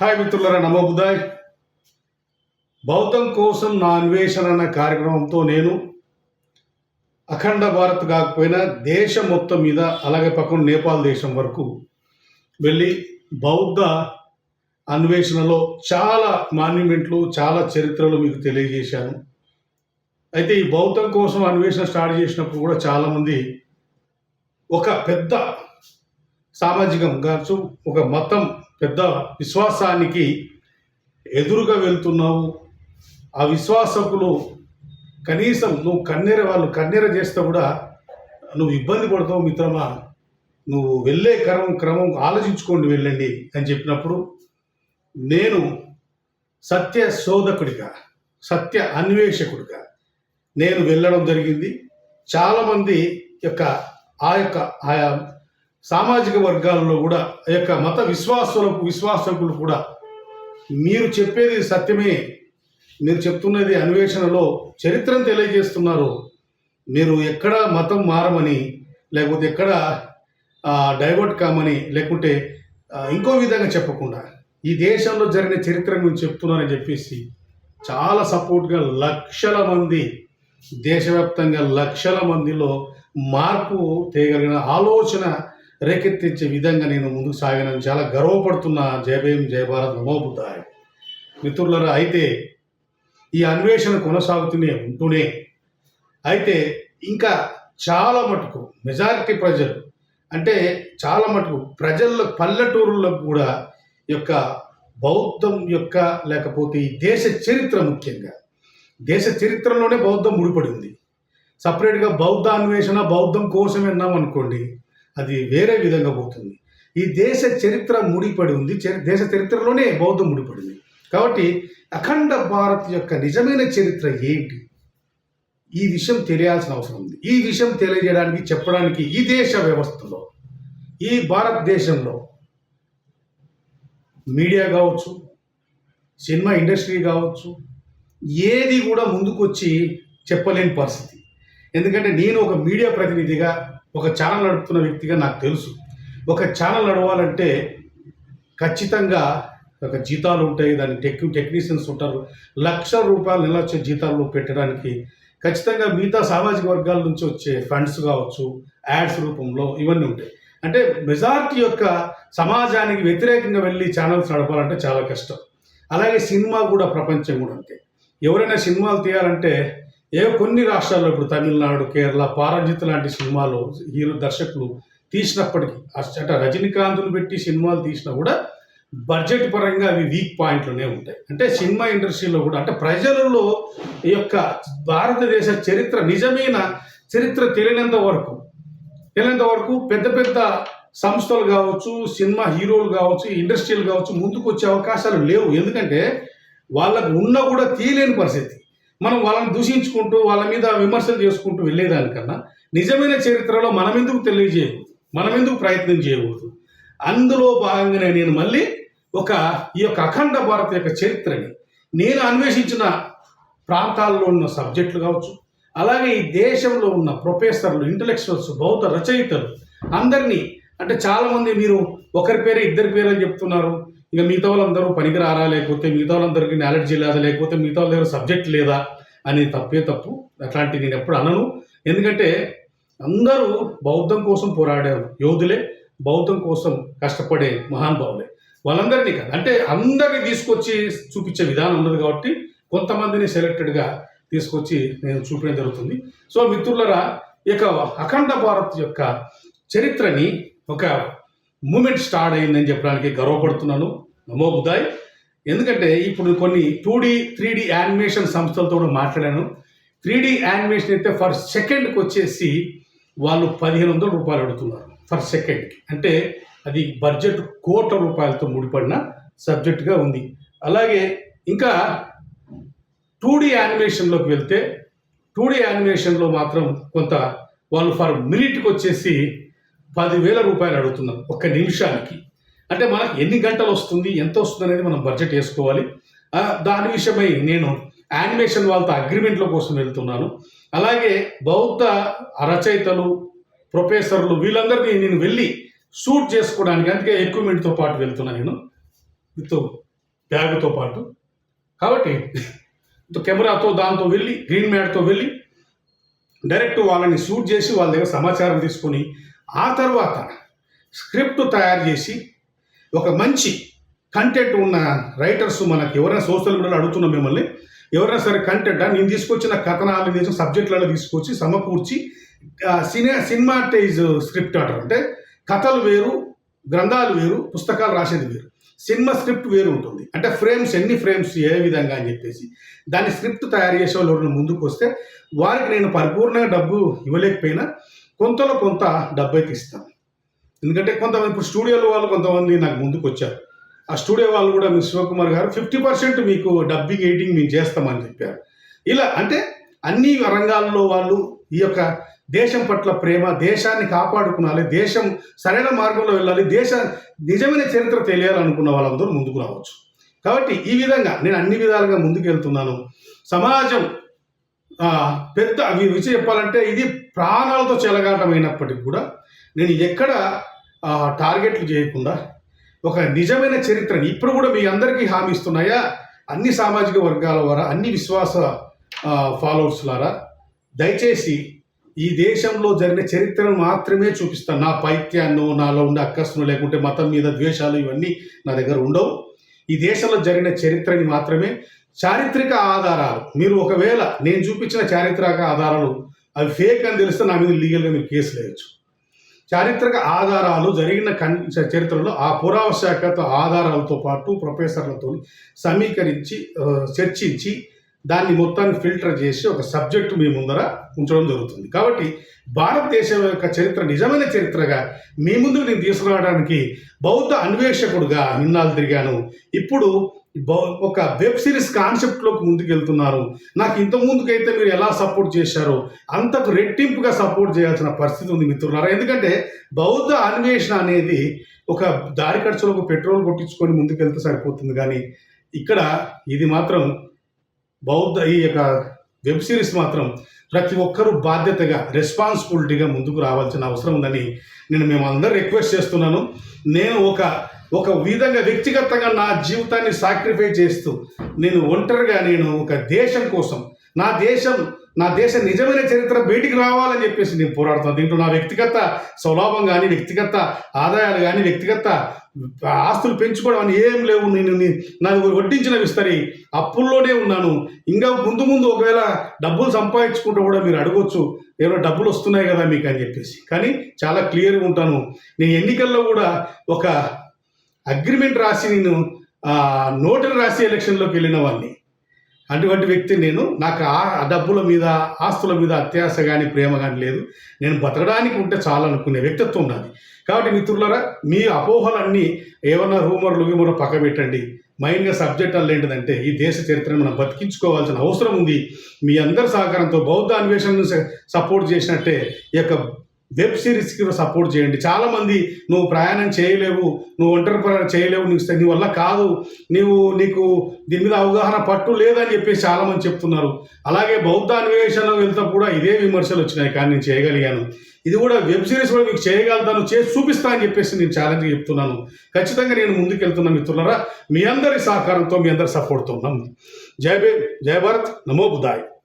Hi మిత్రులరా నమో బుధాయ్. బౌద్ధం కోసం నా అన్వేషణ అన్న కార్యక్రమంతో నేను అఖండ భారత్ కాకపోయినా దేశం మొత్తం మీద అలాగే పక్కన నేపాల్ దేశం వరకు వెళ్ళి బౌద్ధ అన్వేషణలో చాలా మాన్యుమెంట్లు చాలా చరిత్రలు మీకు తెలియజేశాను. అయితే ఈ బౌద్ధం కోసం అన్వేషణ స్టార్ట్ చేసినప్పుడు కూడా చాలామంది ఒక పెద్ద సామాజికం కావచ్చు ఒక మతం పెద్ద విశ్వాసానికి ఎదురుగా వెళ్తున్నావు. ఆ విశ్వాసకులు కనీసం నువ్వు కన్నెర వాళ్ళు కన్నెర చేస్తే కూడా నువ్వు ఇబ్బంది పడతావు మిత్రమా. నువ్వు వెళ్ళే క్రమం క్రమం ఆలోచించుకోండి వెళ్ళండి అని చెప్పినప్పుడు నేను సత్య శోధకుడిగా సత్య అన్వేషకుడిగా నేను వెళ్ళడం జరిగింది. చాలామంది యొక్క ఆ యొక్క ఆయా సామాజిక వర్గాల్లో కూడా ఆ యొక్క మత విశ్వాసులకు విశ్వాసకులు కూడా మీరు చెప్పేది సత్యమే. మీరు చెప్తున్నది అన్వేషణలో చరిత్రను తెలియజేస్తున్నారు. మీరు ఎక్కడ మతం మారమని లేకపోతే ఎక్కడ డైవర్ట్ కామని లేకుంటే ఇంకో విధంగా చెప్పకుండా ఈ దేశంలో జరిగిన చరిత్ర గురించి చెప్తున్నానని చెప్పేసి చాలా సపోర్ట్గా లక్షల మంది దేశవ్యాప్తంగా లక్షల మందిలో మార్పు తేగలిగిన ఆలోచన రేకెత్తించే విధంగా నేను ముందుకు సాగినాను చాలా గర్వపడుతున్న జయ జయభారత్ జయ మిత్రులరా అయితే ఈ అన్వేషణ కొనసాగుతూనే ఉంటూనే అయితే ఇంకా చాలా మటుకు మెజారిటీ ప్రజలు అంటే చాలా మటుకు ప్రజల పల్లెటూరుల్లో కూడా యొక్క బౌద్ధం యొక్క లేకపోతే ఈ దేశ చరిత్ర ముఖ్యంగా దేశ చరిత్రలోనే బౌద్ధం ముడిపడి ఉంది. సపరేట్గా బౌద్ధ అన్వేషణ బౌద్ధం కోసం విన్నాం అనుకోండి అది వేరే విధంగా పోతుంది. ఈ దేశ చరిత్ర ముడిపడి ఉంది. చరి- దేశ చరిత్రలోనే బౌద్ధం ముడిపడి ఉంది కాబట్టి అఖండ భారత్ యొక్క నిజమైన చరిత్ర ఏంటి? ఈ విషయం తెలియాల్సిన అవసరం ఉంది. ఈ విషయం తెలియజేయడానికి చెప్పడానికి ఈ దేశ వ్యవస్థలో ఈ భారతదేశంలో మీడియా కావచ్చు సినిమా ఇండస్ట్రీ కావచ్చు ఏది కూడా ముందుకొచ్చి చెప్పలేని పరిస్థితి. ఎందుకంటే నేను ఒక మీడియా ప్రతినిధిగా ఒక ఛానల్ నడుపుతున్న వ్యక్తిగా నాకు తెలుసు. ఒక ఛానల్ నడవాలంటే ఖచ్చితంగా ఒక జీతాలు ఉంటాయి. దాని టెక్ టెక్నీషియన్స్ ఉంటారు. లక్ష రూపాయలు నెల వచ్చే జీతాలు పెట్టడానికి ఖచ్చితంగా మిగతా సామాజిక వర్గాల నుంచి వచ్చే ఫండ్స్ కావచ్చు యాడ్స్ రూపంలో ఇవన్నీ ఉంటాయి. అంటే మెజారిటీ యొక్క సమాజానికి వ్యతిరేకంగా వెళ్ళి ఛానల్స్ నడపాలంటే చాలా కష్టం. అలాగే సినిమా కూడా ప్రపంచం కూడా అంతే. ఎవరైనా సినిమాలు తీయాలంటే ఏ కొన్ని రాష్ట్రాల్లో ఇప్పుడు తమిళనాడు కేరళ పారంజిత్ లాంటి సినిమాలు హీరో దర్శకులు తీసినప్పటికీ అస- అంటే రజనీకాంత్ను పెట్టి సినిమాలు తీసినా కూడా బడ్జెట్ పరంగా అవి వీక్ పాయింట్లోనే ఉంటాయి. అంటే సినిమా ఇండస్ట్రీలో కూడా అంటే ప్రజలలో ఈ యొక్క భారతదేశ చరిత్ర నిజమైన చరిత్ర తెలియనంత వరకు తెలియనంత వరకు పెద్ద పెద్ద సంస్థలు కావచ్చు సినిమా హీరోలు కావచ్చు ఇండస్ట్రీలు కావచ్చు ముందుకు వచ్చే అవకాశాలు లేవు. ఎందుకంటే వాళ్ళకు ఉన్నా కూడా తీయలేని పరిస్థితి. మనం వాళ్ళని దూషించుకుంటూ వాళ్ళ మీద విమర్శలు చేసుకుంటూ వెళ్ళేదానికన్నా నిజమైన చరిత్రలో మనం ఎందుకు తెలియజేయకూడదు? మనం ఎందుకు ప్రయత్నం చేయకూడదు? అందులో భాగంగానే నేను మళ్ళీ ఒక ఈ యొక్క అఖండ భారత్ యొక్క చరిత్రని నేను అన్వేషించిన ప్రాంతాల్లో ఉన్న సబ్జెక్టులు కావచ్చు అలాగే ఈ దేశంలో ఉన్న ప్రొఫెసర్లు ఇంటలెక్చువల్స్ బౌద్ధ రచయితలు అందరినీ అంటే చాలామంది మీరు ఒకరి పేరే ఇద్దరి పేరు అని చెప్తున్నారు. ఇంకా మిగతా వాళ్ళందరూ పనికి రారా లేకపోతే మిగతా వాళ్ళందరికీ నాలెడ్జ్ లేదా? లేకపోతే మిగతా వాళ్ళ దగ్గర సబ్జెక్ట్ లేదా? అని తప్పే తప్పు. అట్లాంటి నేను ఎప్పుడు అనను. ఎందుకంటే అందరూ బౌద్ధం కోసం పోరాడే యోధులే బౌద్ధం కోసం కష్టపడే మహానుభావులే వాళ్ళందరినీ కాదు. అంటే అందరినీ తీసుకొచ్చి చూపించే విధానం ఉన్నది కాబట్టి కొంతమందిని సెలెక్టెడ్గా తీసుకొచ్చి నేను చూపించడం జరుగుతుంది. సో మిత్రులరా ఈ అఖండ భారత్ యొక్క చరిత్రని ఒక మూమెంట్ స్టార్ట్ అయిందని చెప్పడానికి గర్వపడుతున్నాను. నమో బుధాయ్. ఎందుకంటే ఇప్పుడు కొన్ని two D three D animation సంస్థలతో కూడా మాట్లాడాను. త్రీ డి యానిమేషన్ అయితే ఫర్ సెకండ్కి వచ్చేసి వాళ్ళు పదిహేను వందల రూపాయలు అడుగుతున్నారు ఫర్ సెకండ్కి. అంటే అది బడ్జెట్ కోట్ల రూపాయలతో ముడిపడిన సబ్జెక్టుగా ఉంది. అలాగే ఇంకా టూ డీ యానిమేషన్లోకి వెళ్తే టూ డీ యానిమేషన్లో మాత్రం కొంత వాళ్ళు ఫర్ మినిట్కి వచ్చేసి పదివేల రూపాయలు అడుగుతున్నారు ఒక్క నిమిషానికి. అంటే మనకు ఎన్ని గంటలు వస్తుంది ఎంత వస్తుంది అనేది మనం బడ్జెట్ వేసుకోవాలి. దాని విషయమై నేను యానిమేషన్ వాళ్ళతో అగ్రిమెంట్ల కోసం వెళ్తున్నాను. అలాగే బౌద్ధ రచయితలు ప్రొఫెసర్లు వీళ్ళందరినీ నేను వెళ్ళి షూట్ చేసుకోవడానికి అందుకే ఎక్విప్మెంట్తో పాటు వెళ్తున్నాను నేను. విత్ బ్యాగ్తో పాటు. కాబట్టి కెమెరాతో దాంతో వెళ్ళి గ్రీన్ మ్యాట్తో వెళ్ళి డైరెక్ట్ వాళ్ళని షూట్ చేసి వాళ్ళ దగ్గర సమాచారం తీసుకొని ఆ తర్వాత స్క్రిప్ట్ తయారు చేసి ఒక మంచి కంటెంట్ ఉన్న రైటర్స్ మనకి ఎవరైనా సోషల్ మీడియాలో అడుగుతున్నాం మిమ్మల్ని ఎవరైనా సరే కంటెంట్ నేను తీసుకొచ్చిన కథనాలు తీసిన సబ్జెక్టులలో తీసుకొచ్చి సమకూర్చి ఆ, సినే సినిమాటైజ్ స్క్రిప్ట్ అంటారు. అంటే కథలు వేరు గ్రంథాలు వేరు పుస్తకాలు రాసేది వేరు. సినిమా స్క్రిప్ట్ వేరు ఉంటుంది. అంటే ఫ్రేమ్స్ ఎన్ని ఫ్రేమ్స్ ఏ విధంగా అని చెప్పేసి. దాన్ని స్క్రిప్ట్ తయారు చేసే వాళ్ళు ముందుకు వస్తే వారికి నేను పరిపూర్ణంగా డబ్బు ఇవ్వలేకపోయినా కొంతలో కొంత డబ్బు అయితే ఇస్తాను ఎందుకంటే కొంతమంది ఇప్పుడు స్టూడియోలో వాళ్ళు కొంతమంది నాకు ముందుకు వచ్చారు ఆ స్టూడియో వాళ్ళు కూడా మీ శివకుమార్ గారు ఫిఫ్టీ పర్సెంట్ మీకు డబ్బింగ్ ఎయిటింగ్ మేము చేస్తామని చెప్పారు. ఇలా అంటే అన్ని రంగాల్లో వాళ్ళు ఈ యొక్క దేశం పట్ల ప్రేమ దేశాన్ని కాపాడుకునాలి దేశం సరైన మార్గంలో వెళ్ళాలి దేశ నిజమైన చరిత్ర తెలియాలనుకున్న వాళ్ళందరూ ముందుకు రావచ్చు. కాబట్టి ఈ విధంగా నేను అన్ని విధాలుగా ముందుకు వెళ్తున్నాను సమాజం పెద్ద విషయం చెప్పాలంటే ఇది ప్రాణాలతో చెలగాటమైనప్పటికీ కూడా నేను ఎక్కడ టార్గెట్లు చేయకుండా ఒక నిజమైన చరిత్రని ఇప్పుడు కూడా మీ అందరికీ హామీ ఇస్తున్నాయా? అన్ని సామాజిక వర్గాల వారా అన్ని విశ్వాస ఫాలోవర్స్లారా దయచేసి ఈ దేశంలో జరిగిన చరిత్రను మాత్రమే చూపిస్తాను నా పైత్యాన్నో నాలో ఉండే అక్కస్ను లేకుంటే మతం మీద ద్వేషాలు ఇవన్నీ నా దగ్గర ఉండవు. ఈ దేశంలో జరిగిన చరిత్రని మాత్రమే చారిత్రక ఆధారాలు. మీరు ఒకవేళ నేను చూపించిన చారిత్రక ఆధారాలు అవి ఫేక్ అని తెలిస్తే నా మీద లీగల్గా మీరు కేసు వేయచ్చు. చారిత్రక ఆధారాలు జరిగిన కన్ చరిత్రలో ఆ పురావశాఖతో ఆధారాలతో పాటు ప్రొఫెసర్లతో సమీకరించి చర్చించి దాన్ని మొత్తాన్ని ఫిల్టర్ చేసి ఒక సబ్జెక్టు మీ ముందర ఉంచడం జరుగుతుంది. కాబట్టి భారతదేశం యొక్క చరిత్ర నిజమైన చరిత్రగా మీ ముందు నేను తీసుకురావడానికి బౌద్ధ అన్వేషకుడుగా నిన్నాలు తిరిగాను. ఇప్పుడు ఒక వెబ్ సిరీస్ కాన్సెప్ట్లోకి ముందుకెళ్తున్నారు. నాకు ఇంత ముందుకైతే మీరు ఎలా సపోర్ట్ చేశారో అంతకు రెట్టింపుగా సపోర్ట్ చేయాల్సిన పరిస్థితి ఉంది మిత్రులారా. ఎందుకంటే బౌద్ధ అన్వేషణ అనేది ఒక దారి ఖర్చులకు పెట్రోల్ కొట్టించుకొని ముందుకెళ్తే సరిపోతుంది. కానీ ఇక్కడ ఇది మాత్రం బౌద్ధ ఈ యొక్క వెబ్ సిరీస్ మాత్రం ప్రతి ఒక్కరూ బాధ్యతగా రెస్పాన్సిబిలిటీగా ముందుకు రావాల్సిన అవసరం ఉందని నేను మేము రిక్వెస్ట్ చేస్తున్నాను. నేను ఒక ఒక విధంగా వ్యక్తిగతంగా నా జీవితాన్ని సాక్రిఫై చేస్తూ నేను ఒంటరిగా నేను ఒక దేశం కోసం నా దేశం నా దేశ నిజమైన చరిత్ర బయటికి రావాలని చెప్పేసి నేను పోరాడుతాను దీంట్లో నా వ్యక్తిగత స్వలాభం కానీ వ్యక్తిగత ఆదాయాలు కానీ వ్యక్తిగత ఆస్తులు పెంచుకోవడం అని ఏం లేవు. నేను నాకు వడ్డించినవి విస్తరి. అప్పుల్లోనే ఉన్నాను. ఇంకా ముందు ముందు ఒకవేళ డబ్బులు సంపాదించుకుంటే కూడా మీరు అడగొచ్చు. ఏమైనా డబ్బులు వస్తున్నాయి కదా మీకు అని చెప్పేసి. కానీ చాలా క్లియర్గా ఉంటాను. నేను ఎన్నికల్లో కూడా ఒక అగ్రిమెంట్ రాసి నేను ఆ, నోటరీ రాసి ఎలక్షన్లోకి వెళ్ళిన వాడిని. అటువంటి వ్యక్తి నేను. నాకు ఆ డబ్బుల మీద ఆస్తుల మీద అత్యాశ కానీ ప్రేమ కానీ లేదు. నేను బతకడానికి ఉంటే చాలు అనుకునే వ్యక్తిత్వం ఉన్నది కాబట్టి మిత్రులరా మీ అపోహలన్నీ ఏమన్నా రూమర్లు గీమర్లు పక్క పెట్టండి మెయిన్గా సబ్జెక్ట్ అల్ల ఏంటిదంటే ఈ దేశ చరిత్రను మనం బతికించుకోవాల్సిన అవసరం ఉంది. మీ అందరి సహకారంతో బౌద్ధ అన్వేషణను సపోర్ట్ చేసినట్టే ఈ యొక్క వెబ్ సిరీస్కి సపోర్ట్ చేయండి. చాలామంది నువ్వు ప్రయాణం చేయలేవు నువ్వు ఒంటరి ప్రయాణం చేయలేవు నీకు నీ వల్ల కాదు నీవు నీకు దీని మీద అవగాహన పట్టు లేదని చెప్పేసి చాలామంది చెప్తున్నారు. అలాగే బౌద్ధ అన్వేషణ వెళ్తా కూడా ఇదే విమర్శలు వచ్చినాయి. కానీ నేను చేయగలిగాను. ఇది కూడా వెబ్ సిరీస్ కూడా మీకు చేయగలుగుతాను చేసి చూపిస్తా అని చెప్పేసి నేను ఛాలెంజ్ చెప్తున్నాను. ఖచ్చితంగా నేను ముందుకెళ్తున్నా మిత్రులరా. మీ అందరి సహకారంతో మీ అందరి సపోర్ట్తో ఉన్నాం జై భీమ్ జై భారత్. నమో బుధాయ్.